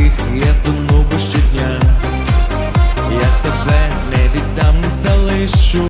яких я тому щодня, я тебе не віддам, не залишу.